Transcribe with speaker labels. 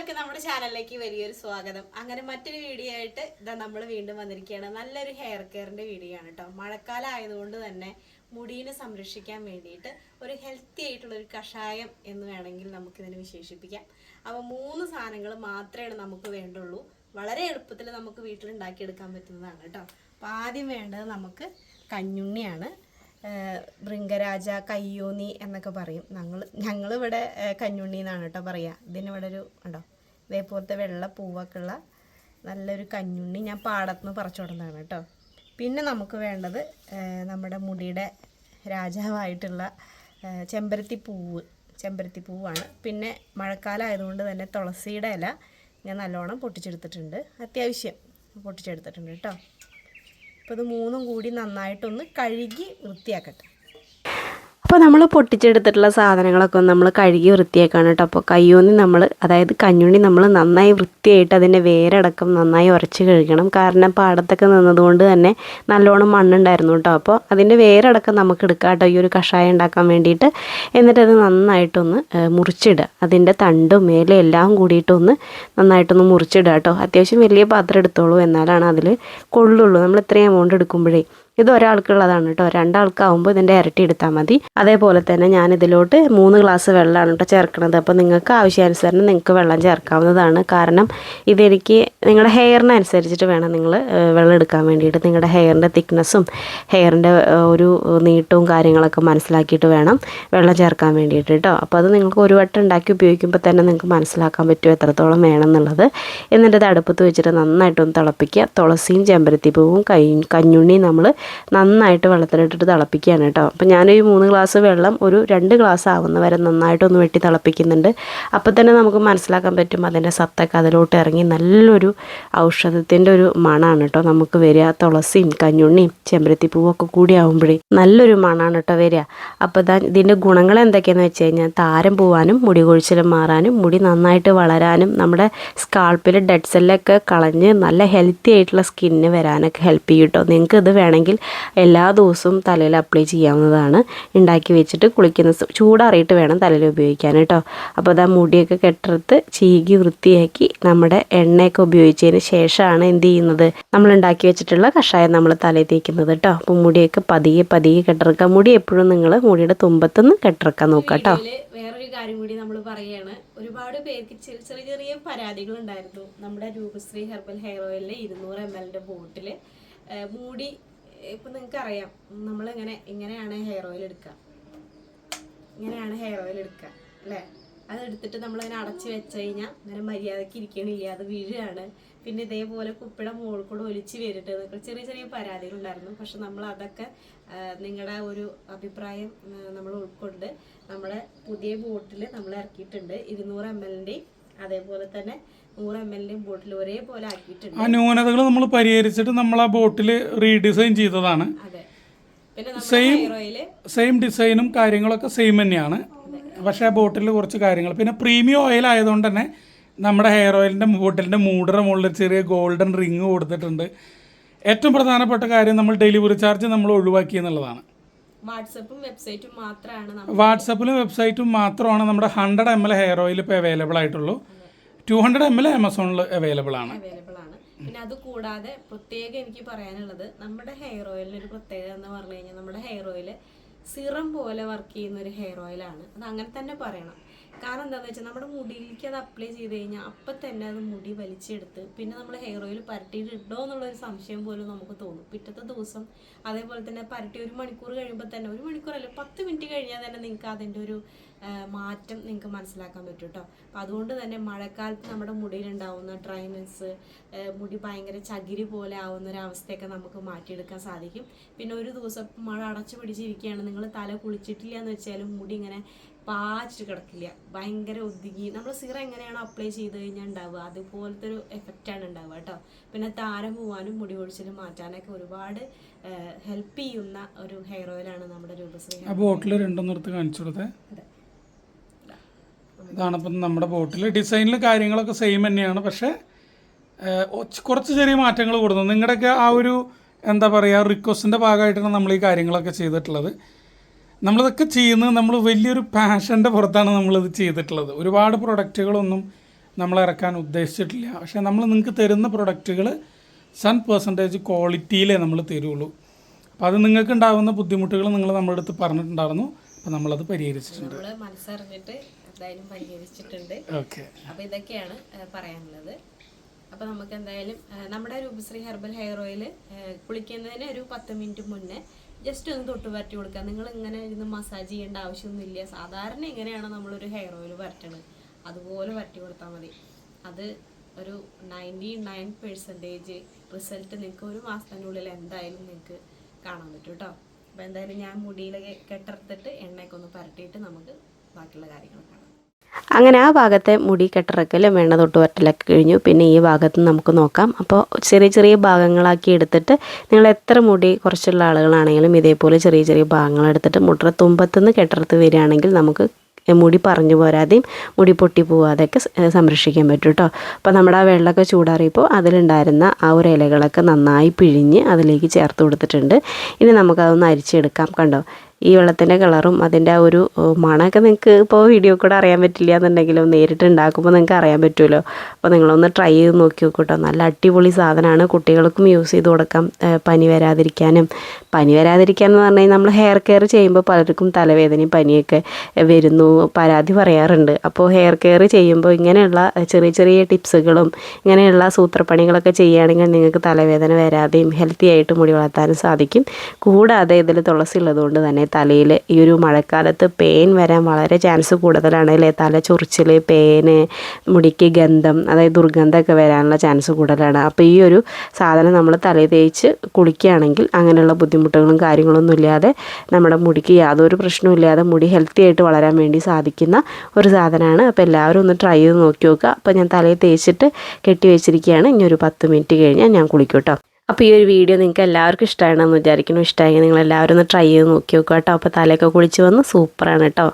Speaker 1: എല്ലാവർക്കും നമ്മുടെ ചാനലിലേക്ക് വലിയൊരു സ്വാഗതം. അങ്ങനെ മറ്റൊരു വീഡിയോ ആയിട്ട് ഇതാ നമ്മൾ വീണ്ടും വന്നിരിക്കുകയാണ്. നല്ലൊരു ഹെയർ കെയറിന്റെ വീഡിയോ ആണ് കേട്ടോ മഴക്കാലം ആയതുകൊണ്ട് തന്നെ മുടീനെ സംരക്ഷിക്കാൻ വേണ്ടിയിട്ട് ഒരു ഹെൽത്തി ആയിട്ടുള്ള ഒരു കഷായം എന്ന് വേണമെങ്കിൽ നമുക്കിതിനെ വിശേഷിപ്പിക്കാം. അപ്പോൾ മൂന്ന് സാധനങ്ങൾ മാത്രമേ നമുക്ക് വേണ്ടുള്ളൂ. വളരെ എളുപ്പത്തിൽ നമുക്ക് വീട്ടിൽ ഉണ്ടാക്കിയെടുക്കാൻ പറ്റുന്നതാണ് കേട്ടോ അപ്പോൾ ആദ്യം വേണ്ടത് നമുക്ക് കഞ്ഞുണ്ണിയാണ്. ഭൃംഗരാജ കയ്യൂന്നി എന്നൊക്കെ പറയും. ഞങ്ങൾ ഞങ്ങളിവിടെ കഞ്ഞുണ്ണി എന്നാണ് കേട്ടോ പറയുക ഇതിനിവിടെ ഒരു ഉണ്ടോ? ഇതേപോലത്തെ വെള്ള പൂവൊക്കെ ഉള്ള നല്ലൊരു കഞ്ഞുണ്ണി ഞാൻ പാടത്തുനിന്ന് പറിച്ചു കൊടുന്നതാണ് കേട്ടോ. പിന്നെ നമുക്ക് വേണ്ടത് നമ്മുടെ മുടിയുടെ രാജാവായിട്ടുള്ള ചെമ്പരത്തി പൂവ് ചെമ്പരത്തി പൂവാണ് പിന്നെ മഴക്കാലം ആയതുകൊണ്ട് തന്നെ തുളസിയുടെ ഇല ഞാൻ നല്ലോണം പൊട്ടിച്ചെടുത്തിട്ടുണ്ട്. അത്യാവശ്യം പൊട്ടിച്ചെടുത്തിട്ടുണ്ട് കേട്ടോ. അപ്പോൾ ഇത് മൂന്നും കൂടി നന്നായിട്ടൊന്ന് കഴുകി വൃത്തിയാക്കട്ടെ.
Speaker 2: അപ്പോൾ നമ്മൾ പൊട്ടിച്ചെടുത്തിട്ടുള്ള സാധനങ്ങളൊക്കെ നമ്മൾ കഴുകി വൃത്തിയാക്കാണ് കേട്ടോ. അപ്പോൾ കയ്യൂന്നി നമ്മൾ അതായത് കഞ്ഞുണ്ണി നമ്മൾ നന്നായി വൃത്തിയായിട്ട് അതിന്റെ വേരടക്കം നന്നായി ഉരച്ച് കഴുകണം. കാരണം പാടത്തൊക്കെ നിന്നതുകൊണ്ട് തന്നെ നല്ലോണം മണ്ണുണ്ടായിരുന്നു കേട്ടോ. അപ്പോൾ അതിന്റെ വേരടക്കം നമുക്ക് എടുക്കാം കേട്ടോ. ഈ ഒരു കഷായം ഉണ്ടാക്കാൻ വേണ്ടിയിട്ട്. എന്നിട്ടത് നന്നായിട്ടൊന്ന് മുറിച്ചിടുക. അതിന്റെ തണ്ടും മേലും എല്ലാം കൂടിയിട്ടൊന്ന് നന്നായിട്ടൊന്ന് മുറിച്ചിടുക കേട്ടോ. അത്യാവശ്യം വലിയ പാത്രം എടുത്തോളൂ എന്നാലാണ് അതിൽ കൊള്ളുള്ളൂ. നമ്മൾ ഇത്രയും എമൗണ്ട് എടുക്കുമ്പോഴേ. ഇത് ഒരാൾക്കുള്ളതാണ് കേട്ടോ. രണ്ടാൾക്കാവുമ്പോൾ ഇതിന്റെ ഇരട്ടി എടുത്താൽ മതി. അതേപോലെ തന്നെ ഞാൻ ഇതിലോട്ട് മൂന്ന് ഗ്ലാസ് വെള്ളമാണ് കേട്ടോ ചേർക്കുന്നത് അപ്പോൾ നിങ്ങൾക്ക് ആവശ്യാനുസരണം നിങ്ങൾക്ക് വെള്ളം ചേർക്കാവുന്നതാണ്. കാരണം ഇതെനിക്ക് നിങ്ങളുടെ ഹെയറിനനുസരിച്ചിട്ട് വേണം നിങ്ങൾ വെള്ളം എടുക്കാൻ വേണ്ടിയിട്ട്. നിങ്ങളുടെ ഹെയറിന്റെ തിക്നെസ്സും ഹെയറിന്റെ ഒരു നീട്ടവും കാര്യങ്ങളൊക്കെ മനസ്സിലാക്കിയിട്ട് വേണം വെള്ളം ചേർക്കാൻ വേണ്ടിയിട്ട് കേട്ടോ. അപ്പോൾ അത് നിങ്ങൾക്ക് ഒരു വട്ടം ഉണ്ടാക്കി ഉപയോഗിക്കുമ്പോൾ തന്നെ നിങ്ങൾക്ക് മനസ്സിലാക്കാൻ പറ്റും എത്രത്തോളം വേണം എന്നുള്ളത് എന്നിട്ട് ഇത് അടുപ്പത്ത് വെച്ചിട്ട് നന്നായിട്ടൊന്ന് തിളപ്പിക്കുക. തുളസിയും ചെമ്പരത്തി പൂവും കൈ കഞ്ഞുണ്ണിയും നമ്മൾ നന്നായിട്ട് വെള്ളത്തിലിട്ടിട്ട് തിളപ്പിക്കുകയാണ് കേട്ടോ. അപ്പോൾ ഈ മൂന്ന് ഗ്ലാസ് വെള്ളം ഒരു രണ്ട് ഗ്ലാസ് ആവുന്ന വരെ നന്നായിട്ടൊന്ന് വെട്ടി തിളപ്പിക്കുന്നുണ്ട്. അപ്പോൾ തന്നെ നമുക്ക് മനസ്സിലാക്കാൻ പറ്റും അതിന്റെ സത്തൊക്കെ അതിലോട്ട് ഇറങ്ങി നല്ലൊരു ഔഷധത്തിന്റെ ഒരു മണമാണ് കേട്ടോ നമുക്ക് വരിക. തുളസിയും കഞ്ഞുണ്ണിയും ചെമ്പരത്തി പൂവൊക്കെ കൂടി ആകുമ്പോഴേ നല്ലൊരു മണമാണ് കേട്ടോ വരിക. അപ്പോൾ ഇതാ ഇതിന്റെ ഗുണങ്ങൾ എന്തൊക്കെയാണെന്ന് വെച്ച് കഴിഞ്ഞാൽ താരം പോവാനും മുടി കൊഴിച്ചിലും മാറാനും മുടി നന്നായിട്ട് വളരാനും നമ്മുടെ സ്കാൾപ്പിൽ ഡെഡ് സെല്ലൊക്കെ കളഞ്ഞ് നല്ല ഹെൽത്തി ആയിട്ടുള്ള സ്കിന്ന് വരാനൊക്കെ ഹെൽപ്പ് ചെയ്യും കേട്ടോ. നിങ്ങൾക്ക് ഇത് വേണമെങ്കിൽ എല്ലാ ദിവസവും തലയിൽ അപ്ലൈ ചെയ്യാവുന്നതാണ്. ഉണ്ടാക്കി വെച്ചിട്ട് കുളിക്കുന്ന ചൂടാറിയിട്ട് വേണം തലയിൽ ഉപയോഗിക്കാൻ കേട്ടോ. അപ്പോൾ അതാ മുടിയൊക്കെ കെട്ടെടുത്ത് ചീകി വൃത്തിയാക്കി നമ്മുടെ എണ്ണയൊക്കെ ഉപയോഗിച്ചതിന് ശേഷമാണ് എന്ത് ചെയ്യുന്നത്? നമ്മൾ ഉണ്ടാക്കി വെച്ചിട്ടുള്ള കഷായം നമ്മൾ തലയിൽ തേക്കുന്നത് കേട്ടോ. അപ്പോൾ മുടിയൊക്കെ പതിയെ പതിയെ കെട്ടിറക്കുക. മുടി എപ്പോഴും നിങ്ങൾ മുടിയുടെ തുമ്പത്തുനിന്ന് കെട്ടിറക്കാൻ നോക്കുക കേട്ടോ.
Speaker 1: വേറൊരു കാര്യം കൂടി നമ്മൾ പറയുകയാണ്. ഒരുപാട് പേർക്ക് ചെറിയ ചെറിയ ഉണ്ടായിരുന്നു. നമ്മുടെ രൂപശ്രീ ഹെർബൽ ഹെയർ ഓയിലിലെ ഇരുന്നൂറ് എം എല്ലിന്റെ ബോട്ടിൽ. മൂടി ഇപ്പൊ നിങ്ങൾക്ക് അറിയാം. നമ്മൾ നമ്മളിങ്ങനെ ഇങ്ങനെയാണ് ഹെയർ ഓയിൽ എടുക്കുക ഇങ്ങനെയാണ് ഹെയർ ഓയിൽ എടുക്കുക എടുത്തിട്ട് നമ്മൾ അതിനെ അടച്ചു വെച്ച് കഴിഞ്ഞാൽ അങ്ങനെ മര്യാദയ്ക്ക് ഇരിക്കണില്ല. അത് വീഴുകയാണ് പിന്നെ ഇതേപോലെ കുപ്പിയുടെ മുകളിൽ കൂടെ ഒലിച്ച് വരിട്ട് എന്നൊക്കെ ചെറിയ ചെറിയ പരാതികളുണ്ടായിരുന്നു പക്ഷെ നമ്മൾ അതൊക്കെ നിങ്ങളുടെ ഒരു അഭിപ്രായം നമ്മൾ ഉൾക്കൊണ്ട് നമ്മളെ പുതിയ ബോട്ടിൽ നമ്മൾ ഇറക്കിയിട്ടുണ്ട്. ഇരുന്നൂറ് എം എല്ലിന്റെയും അതേപോലെ തന്നെ നൂറ് എം എല്ലിന്റെയും ബോട്ടിൽ ഒരേപോലെ ആക്കിയിട്ടുണ്ട്.
Speaker 3: ആ ന്യൂനതകൾ നമ്മൾ പരിഹരിച്ചിട്ട് നമ്മൾ ആ ബോട്ടിൽ റീഡിസൈൻ ചെയ്തതാണ്.
Speaker 1: അതെ. പിന്നെ ഓയിൽ
Speaker 3: സെയിം ഡിസൈനും കാര്യങ്ങളൊക്കെ സെയിം തന്നെയാണ്. പക്ഷേ ആ ബോട്ടിൽ കുറച്ച് കാര്യങ്ങൾ പിന്നെ പ്രീമിയം ഓയിൽ ആയതുകൊണ്ട് തന്നെ നമ്മുടെ ഹെയർ ഓയിലിന്റെ ബോട്ടിലിന്റെ മൂടയുടെ മുകളിൽ ചെറിയ ഗോൾഡൻ റിങ് കൊടുത്തിട്ടുണ്ട്. ഏറ്റവും പ്രധാനപ്പെട്ട കാര്യം നമ്മൾ ഡെലിവറി ചാർജ് നമ്മൾ ഒഴിവാക്കി എന്നുള്ളതാണ്.
Speaker 1: വാട്സപ്പും വെബ്സൈറ്റും മാത്രമാണ് നമ്മൾ
Speaker 3: വാട്സപ്പിലും വെബ്സൈറ്റും മാത്രമാണ് നമ്മുടെ hundred M L hair oil ഇപ്പോൾ അവൈലബിൾ ആയിട്ടുള്ളൂ. ടു ഹൺഡ്രഡ് എം എൽ ആമസോണിൽ അവൈലബിൾ ആണ്.
Speaker 1: പിന്നെ അത് കൂടാതെ പ്രത്യേകം എനിക്ക് പറയാനുള്ളത് നമ്മുടെ ഹെയർ ഓയിലിന് ഒരു പ്രത്യേകത എന്ന് പറഞ്ഞു കഴിഞ്ഞാൽ നമ്മുടെ ഹെയർ ഓയിൽ സിറം പോലെ വർക്ക് ചെയ്യുന്ന ഒരു ഹെയർ ഓയിലാണ് അത് അങ്ങനെ തന്നെ പറയണം. കാരണം എന്താണെന്ന് വെച്ചാൽ നമ്മുടെ മുടിയിലേക്ക് അത് അപ്ലൈ ചെയ്ത് കഴിഞ്ഞാൽ അപ്പം തന്നെ അത് മുടി വലിച്ചെടുത്ത് പിന്നെ നമ്മൾ ഹെയർ ഓയിൽ പരട്ടിയിട്ട് ഇടോ എന്നുള്ളൊരു സംശയം പോലും നമുക്ക് തോന്നും. പിറ്റത്തെ ദിവസം അതേപോലെ തന്നെ പരട്ടി ഒരു മണിക്കൂർ കഴിയുമ്പോൾ തന്നെ ഒരു മണിക്കൂറല്ല പത്ത് മിനിറ്റ് കഴിഞ്ഞാൽ തന്നെ നിങ്ങൾക്ക് അതിന്റെ ഒരു മാറ്റം നിങ്ങൾക്ക് മനസ്സിലാക്കാൻ പറ്റും കേട്ടോ അപ്പം അതുകൊണ്ട് തന്നെ മഴക്കാലത്ത് നമ്മുടെ മുടിയിലുണ്ടാവുന്ന ഡ്രൈനെസ് മുടി ഭയങ്കര ചകിരി പോലെ ആവുന്ന ഒരു അവസ്ഥയൊക്കെ നമുക്ക് മാറ്റിയെടുക്കാൻ സാധിക്കും. പിന്നെ ഒരു ദിവസം മഴ അടച്ചു പിടിച്ചിരിക്കുകയാണ് നിങ്ങൾ തല കുളിച്ചിട്ടില്ല എന്ന് വെച്ചാലും മുടി ഇങ്ങനെ പാച്ചിട്ട് കിടക്കില്ല. ഭയങ്കര ഒതുങ്ങി. നമ്മൾ സിറ എങ്ങനെയാണോ അപ്ലൈ ചെയ്ത് കഴിഞ്ഞാൽ ഉണ്ടാവുക. അതുപോലത്തെ ഒരു എഫക്റ്റാണ് ഉണ്ടാവുക കേട്ടോ പിന്നെ താരം പോവാനും മുടി ഒഴിച്ചിലും മാറ്റാനൊക്കെ ഒരുപാട് ഹെൽപ്പ് ചെയ്യുന്ന ഒരു ഹെയർ ഓയിലാണ് നമ്മുടെ രൂപശ്രീ.
Speaker 3: ആ ബോട്ടിൽ രണ്ടും നിർത്ത് കാണിച്ചു കൊടുത്തേ.
Speaker 1: അതെ.
Speaker 3: ഇതാണ് ഇപ്പം നമ്മുടെ ബോട്ടിൽ ഡിസൈനിൽ കാര്യങ്ങളൊക്കെ സെയിം തന്നെയാണ്. പക്ഷേ കുറച്ച് ചെറിയ മാറ്റങ്ങൾ കൊടുത്തു നിങ്ങളുടെയൊക്കെ ആ ഒരു എന്താ പറയുക റിക്വസ്റ്റിന്റെ ഭാഗമായിട്ടാണ് നമ്മൾ ഈ കാര്യങ്ങളൊക്കെ ചെയ്തിട്ടുള്ളത്. നമ്മളിതൊക്കെ ചെയ്യുന്നത് നമ്മൾ വലിയൊരു പാഷന്റെ പുറത്താണ് നമ്മളിത് ചെയ്തിട്ടുള്ളത്. ഒരുപാട് പ്രൊഡക്റ്റുകളൊന്നും നമ്മൾ ഇറക്കാൻ ഉദ്ദേശിച്ചിട്ടില്ല. പക്ഷേ നമ്മൾ നിങ്ങൾക്ക് തരുന്ന പ്രൊഡക്റ്റുകൾ സൺ പെർസെന്റേജ് ക്വാളിറ്റിയിലേ നമ്മൾ തരുള്ളൂ. അപ്പോൾ അത് നിങ്ങൾക്ക് ഉണ്ടാകുന്ന ബുദ്ധിമുട്ടുകൾ നിങ്ങൾ നമ്മുടെ പറഞ്ഞിട്ടുണ്ടായിരുന്നു. അപ്പോൾ നമ്മളത് പരിഹരിച്ചിട്ടുണ്ട്.
Speaker 1: നമ്മൾ മനസ്സറിഞ്ഞിട്ട് എന്തായാലും പരിഹരിച്ചിട്ടുണ്ട്.
Speaker 3: ഓക്കെ.
Speaker 1: അപ്പോൾ ഇതൊക്കെയാണ് പറയാനുള്ളത്. അപ്പോൾ നമുക്ക് എന്തായാലും നമ്മുടെ രൂപശ്രീ ഹെർബൽ ഹെയർ ഓയിൽ കുളിക്കുന്നതിന് ഒരു പത്ത് മിനിറ്റ് മുന്നേ ജസ്റ്റ് ഒന്ന് തൊട്ട് വരട്ടി കൊടുക്കുക. നിങ്ങൾ ഇങ്ങനെ ഇരുന്ന് മസാജ് ചെയ്യേണ്ട ആവശ്യമൊന്നുമില്ല. സാധാരണ എങ്ങനെയാണ് നമ്മളൊരു ഹെയർ ഓയിൽ വരട്ടണത്. അതുപോലെ വരട്ടി കൊടുത്താൽ മതി. അത് ഒരു നയന്റി നയൻ പെർസെന്റേജ് റിസൾട്ട് നിങ്ങൾക്ക് ഒരു മാസത്തിനുള്ളിൽ എന്തായാലും നിങ്ങൾക്ക് കാണാൻ പറ്റും കേട്ടോ. അപ്പോൾ എന്തായാലും ഞാൻ മുടിയിൽ കെട്ടെടുത്തിട്ട് എണ്ണയൊക്കെ ഒന്ന് പരട്ടിയിട്ട് നമുക്ക് ബാക്കിയുള്ള കാര്യങ്ങൾ കാണാം.
Speaker 2: അങ്ങനെ ആ ഭാഗത്തെ മുടി കെട്ടിറക്കലും എണ്ണ തൊട്ട് വറ്റലൊക്കെ കഴിഞ്ഞു. പിന്നെ ഈ ഭാഗത്ത് നമുക്ക് നോക്കാം. അപ്പോൾ ചെറിയ ചെറിയ ഭാഗങ്ങളാക്കി എടുത്തിട്ട് നിങ്ങൾ എത്ര മുടി കുറച്ചുള്ള ആളുകളാണെങ്കിലും ഇതേപോലെ ചെറിയ ചെറിയ ഭാഗങ്ങൾ എടുത്തിട്ട് മുട്ടറ തുമ്പത്തുനിന്ന് കെട്ടിറത്ത് വരികയാണെങ്കിൽ നമുക്ക് മുടി പറഞ്ഞു പോരാതെയും മുടി പൊട്ടി പോവാതെയൊക്കെ സംരക്ഷിക്കാൻ പറ്റും കേട്ടോ അപ്പോൾ നമ്മുടെ ആ വെള്ളമൊക്കെ ചൂടാറിയപ്പോൾ അതിലുണ്ടായിരുന്ന ആ ഒരു ഇലകളൊക്കെ നന്നായി പിഴിഞ്ഞ് അതിലേക്ക് ചേർത്ത് കൊടുത്തിട്ടുണ്ട്. ഇനി നമുക്കതൊന്ന് അരിച്ചെടുക്കാം കണ്ടോ? ഈ വെള്ളത്തിന്റെ കളറും അതിന്റെ ആ ഒരു മണമൊക്കെ നിങ്ങൾക്ക് ഇപ്പോൾ വീഡിയോ കൂടെ അറിയാൻ പറ്റില്ല എന്നുണ്ടെങ്കിലും നേരിട്ട് ഉണ്ടാക്കുമ്പോൾ നിങ്ങൾക്ക് അറിയാൻ പറ്റുമല്ലോ അപ്പോൾ നിങ്ങളൊന്ന് ട്രൈ ചെയ്ത് നോക്കി നോക്കൂട്ടോ. നല്ല അടിപൊളി സാധനമാണ് കുട്ടികൾക്കും യൂസ് ചെയ്ത് കൊടുക്കാം. പനി വരാതിരിക്കാനും. പനി വരാതിരിക്കാൻ എന്ന് പറഞ്ഞു കഴിഞ്ഞാൽ നമ്മൾ ഹെയർ കെയർ ചെയ്യുമ്പോൾ പലർക്കും തലവേദനയും പനിയൊക്കെ വരുന്നു. പരാതി പറയാറുണ്ട്. അപ്പോൾ ഹെയർ കെയർ ചെയ്യുമ്പോൾ ഇങ്ങനെയുള്ള ചെറിയ ചെറിയ ടിപ്സുകളും ഇങ്ങനെയുള്ള സൂത്രപ്പണികളൊക്കെ ചെയ്യുകയാണെങ്കിൽ നിങ്ങൾക്ക് തലവേദന വരാതെയും ഹെൽത്തി ആയിട്ട് മുടി വളർത്താനും സാധിക്കും. കൂടാതെ ഇതിൽ തുളസി ഉള്ളതുകൊണ്ട് തന്നെ തലയിൽ ഈ ഒരു മഴക്കാലത്ത് പെയിൻ വരാൻ വളരെ ചാൻസ് കൂടുതലാണ് അല്ലേ? തല ചൊറിച്ചിൽ പേന് മുടിക്ക് ഗന്ധം അതായത് ദുർഗന്ധമൊക്കെ വരാനുള്ള ചാൻസ് കൂടുതലാണ്. അപ്പോൾ ഈ ഒരു സാധനം നമ്മൾ തലയിൽ തേച്ച് കുളിക്കുകയാണെങ്കിൽ അങ്ങനെയുള്ള ബുദ്ധിമുട്ടുകളും കാര്യങ്ങളൊന്നും ഇല്ലാതെ നമ്മുടെ മുടിക്ക് യാതൊരു പ്രശ്നവും ഇല്ലാതെ മുടി ഹെൽത്തി ആയിട്ട് വളരാൻ വേണ്ടി സാധിക്കുന്ന ഒരു സാധനമാണ്. അപ്പോൾ എല്ലാവരും ഒന്ന് ട്രൈ ചെയ്ത് നോക്കി നോക്കുക. അപ്പോൾ ഞാൻ തലയിൽ തേച്ചിട്ട് കെട്ടി വെച്ചിരിക്കുകയാണ്. ഇനി ഒരു പത്ത് മിനിറ്റ് കഴിഞ്ഞാൽ ഞാൻ കുളിക്കും കേട്ടോ. അപ്പോൾ ഈ ഒരു വീഡിയോ നിങ്ങൾക്ക് എല്ലാവർക്കും ഇഷ്ടമാണെന്ന് വിചാരിക്കുന്നു. ഇഷ്ടമായെങ്കിൽ നിങ്ങൾ എല്ലാവരും ഒന്ന് ട്രൈ ചെയ്ത് നോക്കി നോക്കുക കേട്ടോ. അപ്പോൾ തലയൊക്കെ കുളിച്ച് വന്ന് സൂപ്പറാണ് കേട്ടോ.